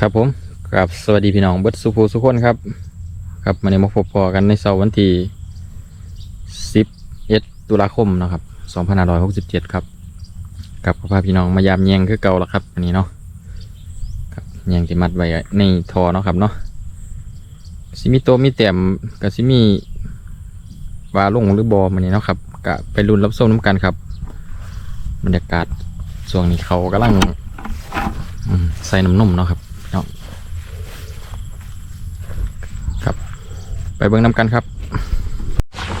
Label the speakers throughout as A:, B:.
A: ครับผมกับสวัสดีพี่น้องเบิร์ดสุภูสุขคนครับครับมาในมาพบพอกันในเสาร์วันที่11ตุลาคมนะครับ2567 ครับกับพาพี่น้องมายามแยงคือเก่าแล้วครับอันนี้เนาะครับแยงที่มัดไว้ในทอเนาะครับเนาะสิมีโตวมีแต้มกับสิมีวาลงหรือบอมันนี้เนาะครับกะไปรุนรับส้มน้ำกันครับบรรยากาศช่วงนี้เขากำลังใส่น้ำนมเนาะครับ ไปเบิ้งน้ำกันครับ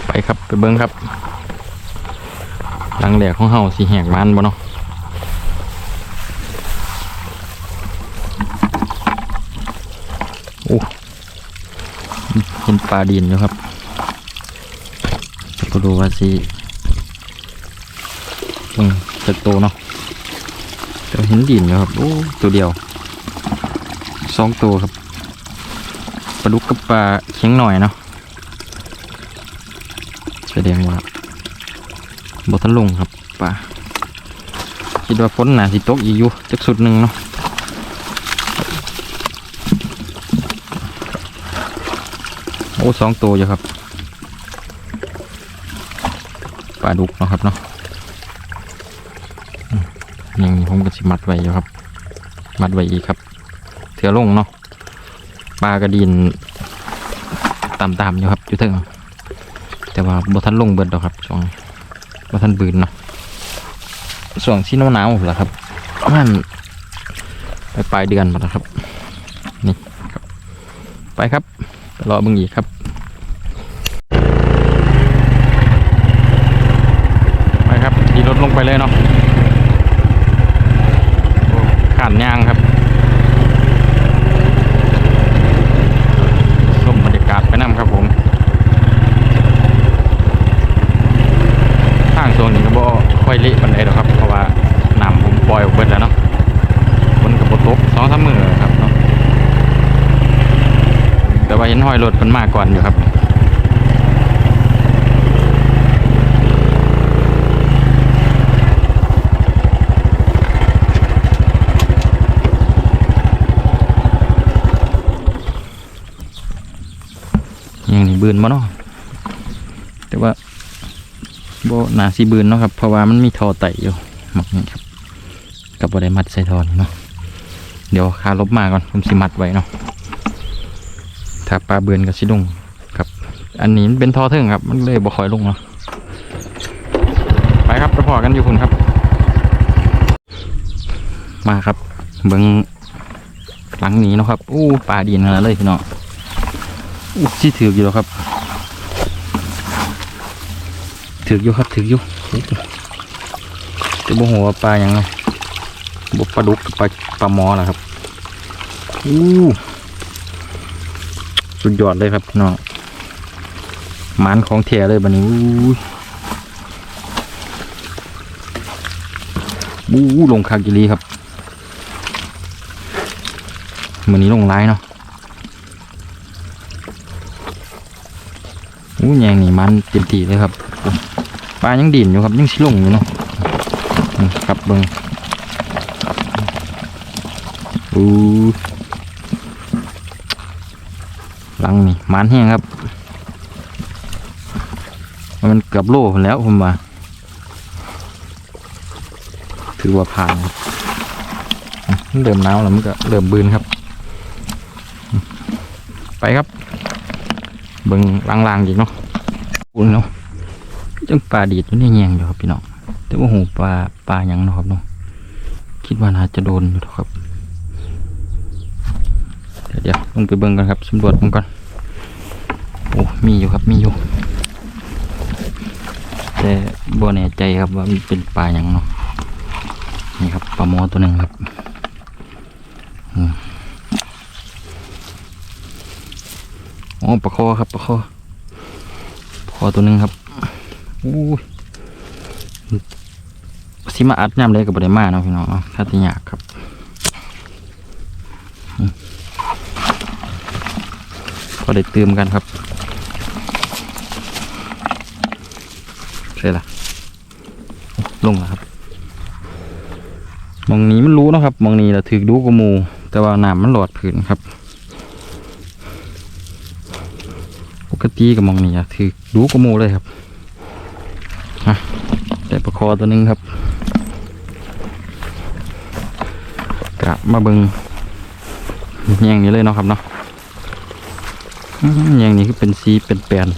A: ไปครับไปเบิ้งครับ หลังแหลกของเฮาสีแหกมันบ่เนาะโอ้เห็นปลาดินอยู่ครับก็ดูว่าสิอืมจะโตเนาะแต่เห็นดินอยู่ครับ โอ้ ตัวเดียวสองตัวครับ ลาดุกกับปลาเคียงหน่อยเนาะแสดงว่าบทันลงครับปลาคิดว่าฝนหนาสิตกอีกอยู่จักสุดหนึ่งเนาะโอ้สองตัวอยู่ครับปลาดุกเนาะครับเนาะยังผมก็สิมัดไว้อยู่ครับ มัดไว้อีกครับเถือลงเนาะ ปลากระดินต่ำๆอยู่ครับอยู่เถึงแต่ว่าบ่ทันลงเบิดดอกครับช่วงบ่ทันบืนเนาะช่วงที่หนาวๆแหละครับประมาณไปปลายเดือนหมดแล้วครับนี่ครับ ไปครับรอเบิ่งอีกครับไปครับขี่รถลงไปเลยเนาะโอ้ขานยางครับ ชมบรรยากาศไปนั่ครับผมทางโซนนี้ก็บ่ค่อยเละปันใดหรอกครับ เพราะว่าน้ำผมปล่อยออกเบิดแล้วเนาะฝนกับตกสองสามมือครับเนาะแต่ว่าเห็นห้ อยรถมันมาก่อนอยู่ครับยังนี่บืนมาเนาะแต่ว่าโบหนาสีบืนเนาะครับ เพราะว่ามันมีทอไตอยู่หมักนี่ครับกับบได้มัดใส่ทอนเนาะเดี๋ยวคาลบมาก่อนผมสิมัดไว้เนาะ ถ้าปลาเบือนกับสิลงครับ อันนี้มันเป็นทอเทิงครับ มันเลยบ่คอยลงเนาะไปครับไปพอกันอยู่คุณครับ มาครับ เบิ้งหลังนี้นะครับ อู้ปลาดีนขนาดเลยพี่น้องอู้ที่ถือกอยู่แล้วครับ ถืออยู่ครับถืออยู่จะบ่หัวปลาอย่างไรบ่ปลาดุกปลาปลาหมอแหละครับอู้ สุดยอดเลยครับพี่น้องหมันของแท้เลยบันนี้อู้บู้ลงคากิลีครับมือนี้ลงร้ายเนาะอู้แยงนี่มันเต็มทีเลยครับปลายังดิ่นอยู่ครับยังชิลงอยู่เนาะครับเบิงอู้ ลังนี่มันแห้งครับ มันเกือบโล่แล้วผมว่าถือว่าผ่านครับเริ่มหนาวแล้วมันก็เริ่มบืนครับ ไปครับเบิ่งลางๆอีกเนาะอุ่นเนาะจังปลาดีดอยู่ในแยงอยู่ครับพี่น้องแต่ว่าหูปลาปลายังเนาะครับเนาะคิดว่าน่าจะโดนอยู่ครับ เดี๋ยวเดี๋ยวลงไปเบิ่งกันครับสำรวจมันก่อน โอ้มีอยู่ครับมีอยู่ แต่บ่แน่ใจครับว่ามันเป็นปลาหยังเนาะนี่ครับปลาหมอตัวหนึ่งครับอ๋อปลาคอครับปลาคอปลาคอตัวหนึ่งครับอู้ยสิมาอัดย่ำเลยกับบริมาเนาะพี่น้องเนาะถ้าที่อยากครับอืมก็ได้เติมกันครับ ใช่ละลงแล้วครับมองนี้มันรู้นะครับมองนี้เราถือดูกมู แต่ว่าน้ำมันหลอดผืนครับ ปกติกับมองนี่อะถือดูกระมูเลยครับฮะแต่ประคอตัวนึงครับกะมาเบิงแยงนี้เลยเนาะครับเนาะอื้อหือแยงนี้คือเป็นสีเป็นแปลน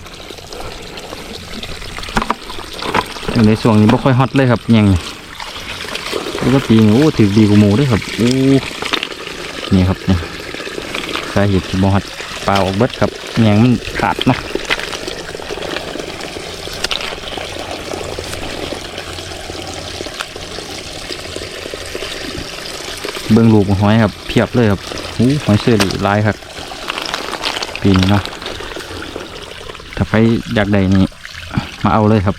A: ๆในช่วงนี้บ่ค่อยฮอตเลยครับแยงนี่ปกตินี่โอ้ถือดีกว่าหมูด้วยครับโอ้นี่ครับนี่สาเหตุที่บ่ฮอตปลาออกเบิดครับแยงมันขาดเนาะเบิ้งลูกหอยครับเพียบเลยครับอู้หอยเสือหลีลายครับ ปีนี้เนาะถ้าใครอยากได้นี่มาเอาเลยครับ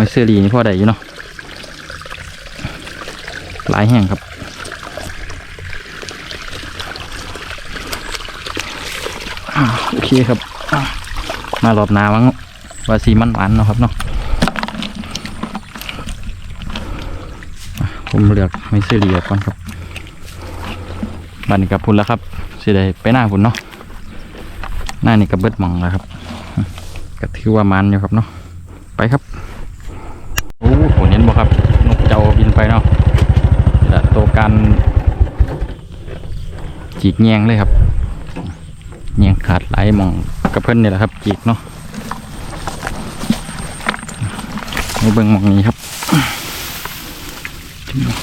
A: หอยเสือหลีนี่พ่อได้อยู่เนาะหลายแห่งครับอ่าโอเคครับอ่ามารอบนามั้งว่าสีมันหวานเนาะครับเนาะผมเลือกหอยเสือหลีก่อนครับบันกับพุ่นแล้วครับสิได้ไปหน้าพุ่นเนาะหน้านี่กับเบิดมองแล้วครับก็ถือว่ามันอยู่ครับเนาะไปครับโอ้โหเน้นบ่ครับนกเจ้าบินไปเนาะนี่แหละตัวการ จีกแยงเลยครับแยงขาดไหลายมองกับเพิ่นนี่แหละครับ จีกเนาะมาเบิ่งมองนี้ครับ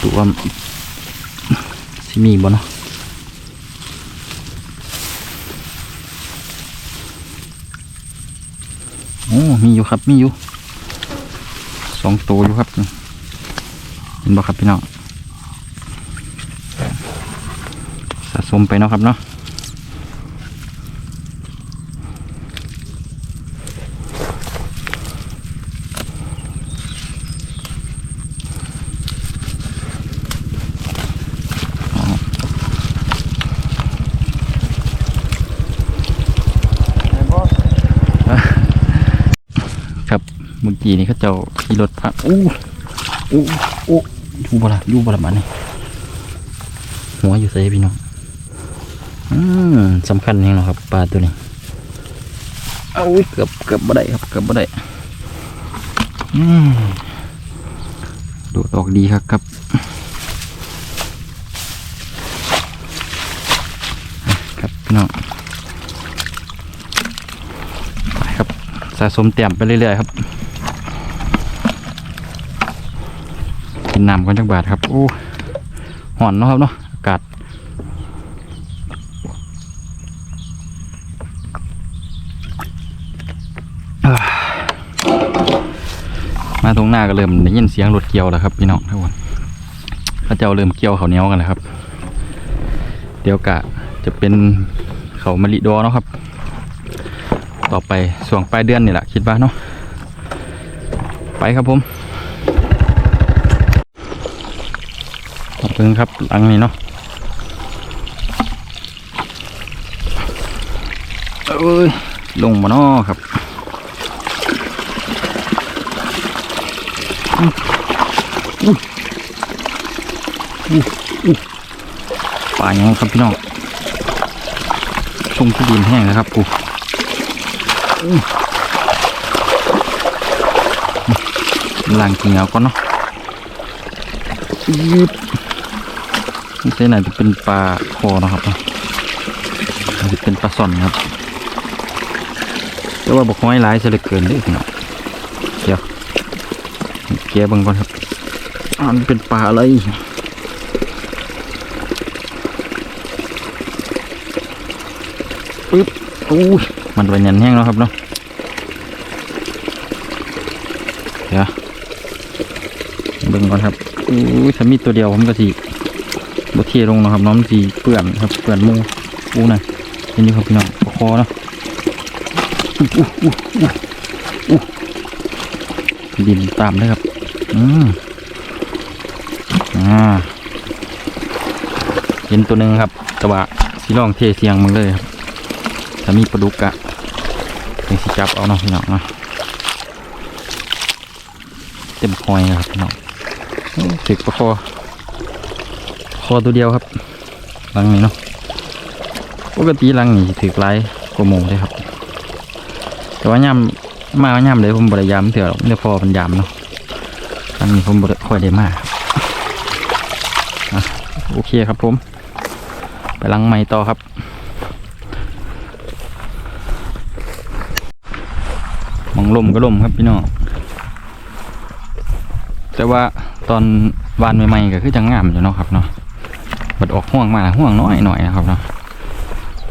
A: ตัวสิมีบ่เนาะโอ้มีอยู่ครับมีอยู่สองตัวอยู่ครับเห็นบ่ครับพี่น้อง สะส มไปเนาะครับเนาะครับเมื่อกี้นี่เขาเจ้าขี่รถผ่านอู้อู้อู้อยู่บ่ละอยู่บ่ละมันนี่หัวอยู่ใส่พี่น้อง อืมสำคัญจริงนะครับปลาตัวนี้เอาเกือบเกือบบ่ได้ครับเกือบบ่ได้อืมดูดออกดีครับครับครับน้องไปครับสะสมเตรียมไปเรื่อยๆครับกินน้ำก่อนจักบาทครับโอ้หอนเนาะครับเนาะ อากาศ อ่ามาตรง หน้าก็เริ่มได้ยินเสียงรถเกี่ยวแล้วครับพี่น้องทุกคนพระเจ้าเริ่มเกี่ยวเขาเนี้ยวกันแล้วครับ เดี๋ยวกะจะเป็นเขามะลิดอเนาะครับ ต่อไปส่วงปลายเดือนนี่แหละคิดว่าเนาะไปครับผมขอบคุณครับหลังนี้เนาะเอ้ยลงมาเนาะครับ อุ๊ยอุ๊ยอุ๊ยอุ๊ยป่างครับพี่น้องชงที่ดินแห้งนะครับกูลางกินเอาก่อนเนาะยืดนี่ใช่ไหนจะเป็นปลาคอนะครับนะอาจจะเป็นปลาส่อนครับแต่ว่าบอกห้อยร้ายเหลือเกินเด้อพี่น้องเดี๋ยว แกะบังก่อนครับอันเป็นปลาอะไรปึ๊บอู้ยมันเป็นยันแห้งแล้วครับเนาะเดี๋ยวเบิ่งก่อนครับอู้ยถ้ามีตัวเดียวผมก็สิบเทลงนะครับน้องสีเปื่อนครับเปื่อนมูอู้น่ะเห็นอยู่ครับพี่น้องคอเนาะอู้อู้อู้อู้ ดินตามเลยครับ อืมอ่าเห็นตัวหนึ่งครับต่ว่าสีลองเทเสียงมึงเลยครับถ้ามีปลาดุกอะยังสิจับเอาเนาะพี่น้องเนาะเต็มคอยนะครับพี่น้องถึกประคอคอตัวเดียวครับลังนี้เนาะปกติลังนี้ถือไล่กว่าหมูเลยครับ แต่ว่าย่ำ มาย่ำเลยผมบริยามเถื่อหรอกไม่ได้พอเป็นยามเนาะหลังนี้ผมบริค่อยได้มาโอเคครับผม ไปลังใหม่ต่อครับมองลมก็ลมครับพี่น้องแต่ว่าตอนวานใหม่ๆก็คือจังงามอยู่เนาะครับเนาะบัดออกห่วงมาห่วงน้อยหน่อยนะครับเนาะ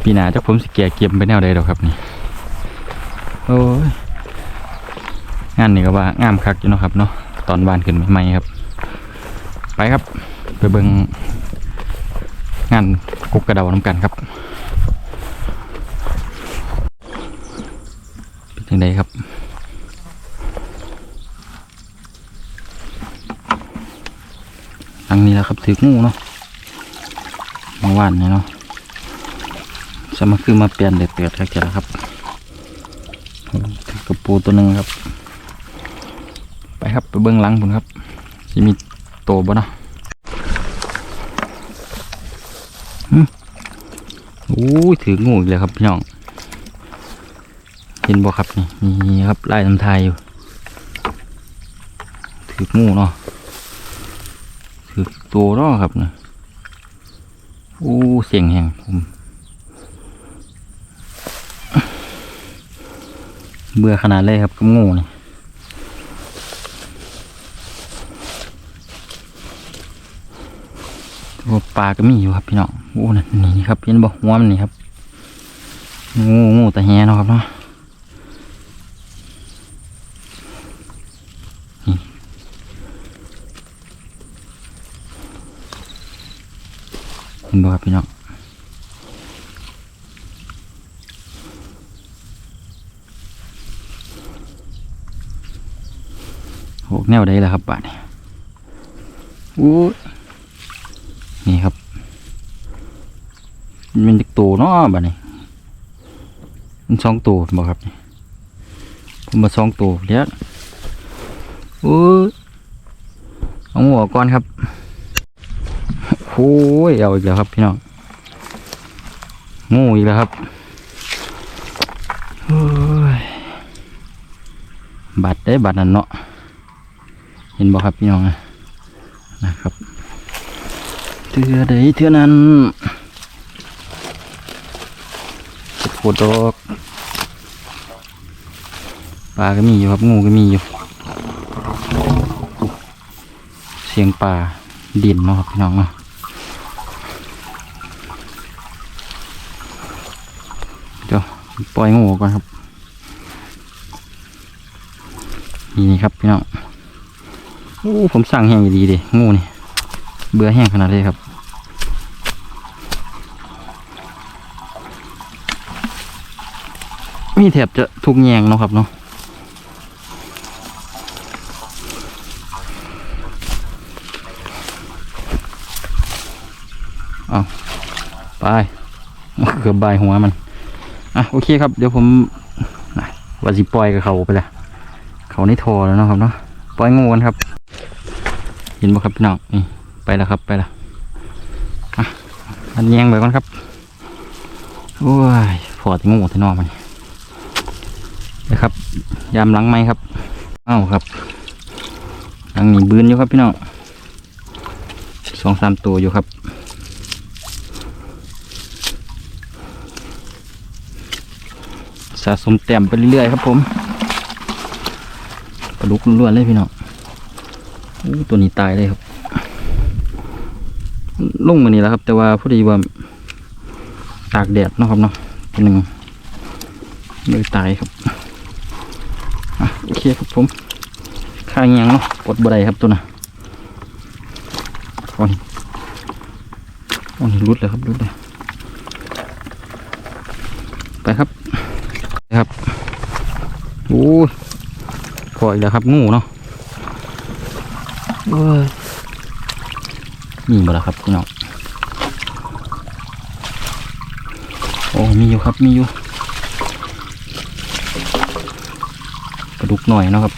A: ปีหน้าจ้าผมสิแก่เก็บไปแนวใดดอกครับนี่ โอ้ย งานนี่ก็ว่างามคักอยู่เนาะครับเนาะตอนวานขึ้นใหม่ๆครับ ไปครับ ไปเบิ่งงานกุกกระเดาน้ำกันครับเป็นยังไงครับอังนี้แล้วครับถืองูเนาะเมื่อวานนี่เนาะสมาคือมาเปลี่ยนเด็ดเปิดครับเจ้าครับถือกระปูตัวหนึ่งครับ ครับไปเบื้องหลังผมครับจะมีโตบ่เนาะโอ้ยถืองูอีกแล้วครับพี่น้องเห็นบ่ครับนี่นี่ครับไล่น้ำทายอยู่ ถืองูเนาะถือตัวเนาะครับนะโอ้เสียงแหงผมเบื่อขนาดเลยครับกับงูนี่ตัว ปลาก็มีอยู่ครับพี่น้องโอ้นั่นนี่ครับเห็นบ่หัวมันนี่ครับงูงูตะแหเนาะครับเนาะเห็นบ่ครับพี่น้องโหแนวใดล่ะครับบานี้อู้ นี่ครับ มันจะตัวเนาะบานี้มันสองตัวบ่ครับผมมาสองตัวเดี๋ยวอู้เอาหัวก่อนครับโอ้ยเอาอีกแล้วครับพี่น้องงูอีกแล้วครับโอ้ยบัดได้บัดนั่นเนาะเห็นบ่ครับพี่น้องนะครับ เถื่อใดเถื่อนั้นโคตรดอกปลาก็มีอยู่ครับงูก็มีอยู่ เสียงป่าดินเนาะครับพี่น้องเนาะเดี๋ยวปล่อยงูก่อนครับนี่นี่ครับพี่น้องโอ้ผมสั่งแห้งดีเดิงูนี่เบื่อแห้งขนาดเลยครับ มีแถบจะทุกแยงเนาะครับเนาะเอาไปเกือบบายหัวมัน อะโอเคครับ เดี๋ยวผมนะว่าสิปล่อยกับเขาไปแล้วเขาในทอแล้วเนาะครับเนาะปล่อยงูกันครับ เห็นบ่ครับพี่น้องนี่ไปแล้วครับไปแล้วอะอันแยงไปก่อนครับ โอ้ยพอที่งูที่นอกมัน นะครับ ยามหลังไหมครับ เอ้าครับหลังนี้บืนอยู่ครับพี่น้องสองสามตัวอยู่ครับสะสมแต้มไปเรื่อยๆครับผมปลาดุกล้วนๆเลยพี่น้องตัวนี้ตายเลยครับลงมานี่แล้วครับ แต่ว่าพอดีว่าตากแดดนะครับเนาะตัวหนึ่งเลยตายครับ โอเคครับผมข้างยังเนาะปลดบ่ได้ครับตัวน่ะโอ้ยโอ้ยรุดเลยครับรุดเลยไปครับครับโอ้ยพออีกแล้วครับงูเนาะโอ้ยมีบ่ละครับพี่น้องโอ้มีอยู่ครับมีอยู่ ดุกหน่อยนะครับ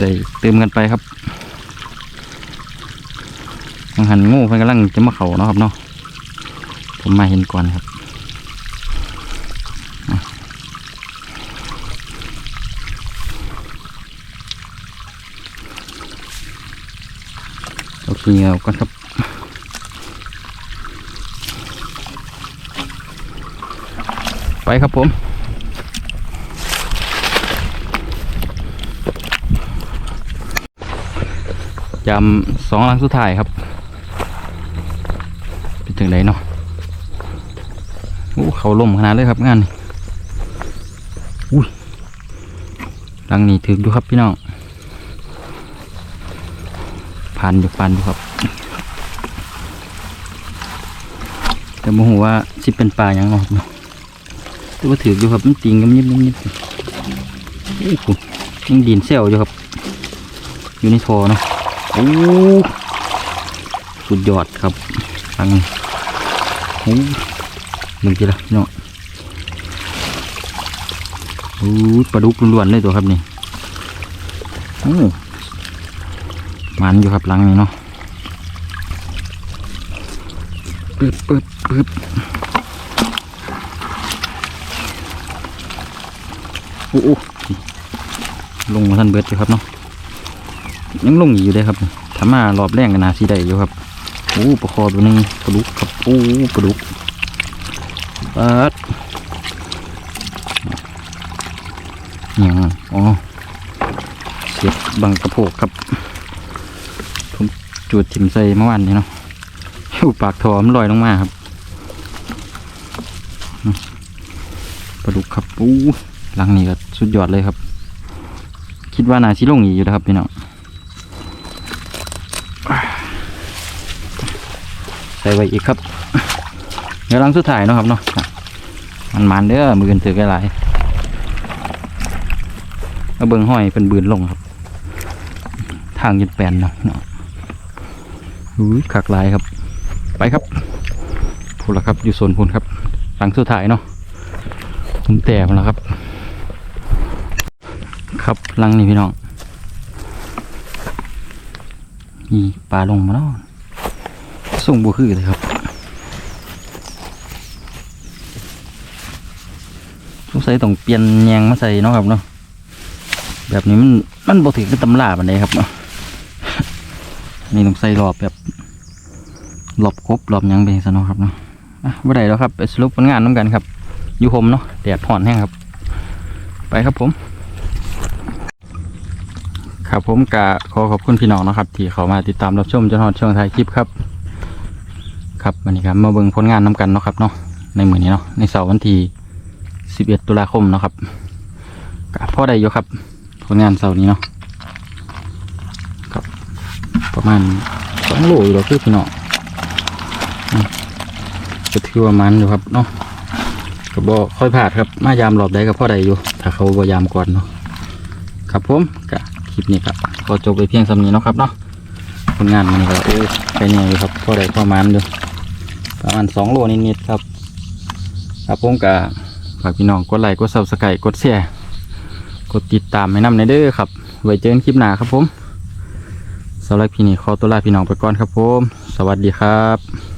A: ได้เติมกันไปครับหันงูเพิ่นกำลังจะมาเข่าเนาะครับเนาะผมมาเห็นก่อนครับ เอาขี้เหงาก่อนครับไปครับผมจำสองลังสุดท้ายครับเป็นจังไดเนาะโอ้เขาล่มขนาดเลยครับงานอุ้ยลังนี้ถึกอยู่ครับพี่น้อง ผ่านอยู่ผ่านอยู่ครับแต่โมโหว่าสิเป็นปลาอย่างเนาะครับเนาะแต่ว่าถืออยู่ครับมันติงกันยิบยิบยิบโอ้โหยังดินเซลอยู่ครับ อยู่ในทอเนาะโอ้สุดยอดครับฟังโอ้มึงจีละพี่น้องโอ้ปลาดุกล้วนเลยตัวครับนี่โอ้ มันอยู่ครับหลังนี้เนาะปึ๊บปึ๊บปึ๊บโอ้โหลงมาท่านเบิดอยู่ครับเนาะยังลงอยู่เลยครับถ้ามารอบแรกกันนาสีได้อยู่ครับโอ้ปลาคอตัวหนึงปลาดุกครับโอ้ปลาดุกปัดเนี่ยงอ๋อเสียบบังกระโพกครับ จูดถิ่มใส่เมื่อวานนี้เนาะอยู่ปากทอมลอยลงมาครับปลาดุกครับโอ้หลังนี้ก็สุดยอดเลยครับ คิดว่านาชิลงอีกอยู่นะครับพี่น้องใส่ไว้อีกครับเดี๋ยวลังสุดท้ายเนาะครับเนาะมันมันเด้อมือกันถือกันหลายเอาเบิ่งห้อยเป็นบืนลงครับ ทางยันแปลนเนาะ อุ้ยขักลายครับ ไปครับพูดล้วครับอยู่โซนพูนครับหลังสุดท้ายเนาะผมแต่มาแล้วครับ ครับลังนี่พี่น้องอีปลาลงมาแล้วส่งบัวคือเลยครับสงสัยต้องเปลี่ยนแยงมาใส่เนาะครับเนาะแบบนี้มันมันบ่ถือเป็นตำราบันไดครับเนาะ นี่ต้องใส่รอบแบบรอบครบรอบหยังไปซะเนาะครับเนาะอะบ่ไดแล้วครับไปสรุปผลงานน้ำกันครับอยู่ผมเนาะแดดผ่อนแห้งครับ ไปครับผม ครับผมกะขอขอบคุณพี่น้องนะครับที่เขามาติดตามรับชมจนฮอดช่วงท้ายคลิปครับ ครับวันนี้ครับมาเบิ่งผลงานน้กันเนาะครับเนาะในมือนี้เนาะในเสาร์วันที่11 ตุลาคมเนาะครับกะพ่อได้อยู่ครับผลงานเสาร์นี้เนาะ ประมาณสองโลอยู่หรอกคือพี่น้องอืมก็ถือว่ามันอยู่ครับเนาะก็บ่ค่อยพลาดครับมายามรอบใดก็พ่อได้อยู่ ถ้าเขาบ่ยามก่อนเนาะครับผมก็คลิปนี้ครับก็จบไปเพียงสำนี้เนาะครับเนาะผลงานมันก็โอ้ยไปเนี่ยอยู่ครับพ่อได้ประมาณอยู่ประมาณสองโลนิดๆครับครับผมก็ฝากพี่น้องกดไลค์กดซับสไครต์กดแชร์กดติดตามให้นำในเด้อครับ ไว้เจอกันคลิปหน้าครับผม สำหรับพี่นี่ขอตัวลาพี่น้องไปก่อนครับผม สวัสดีครับ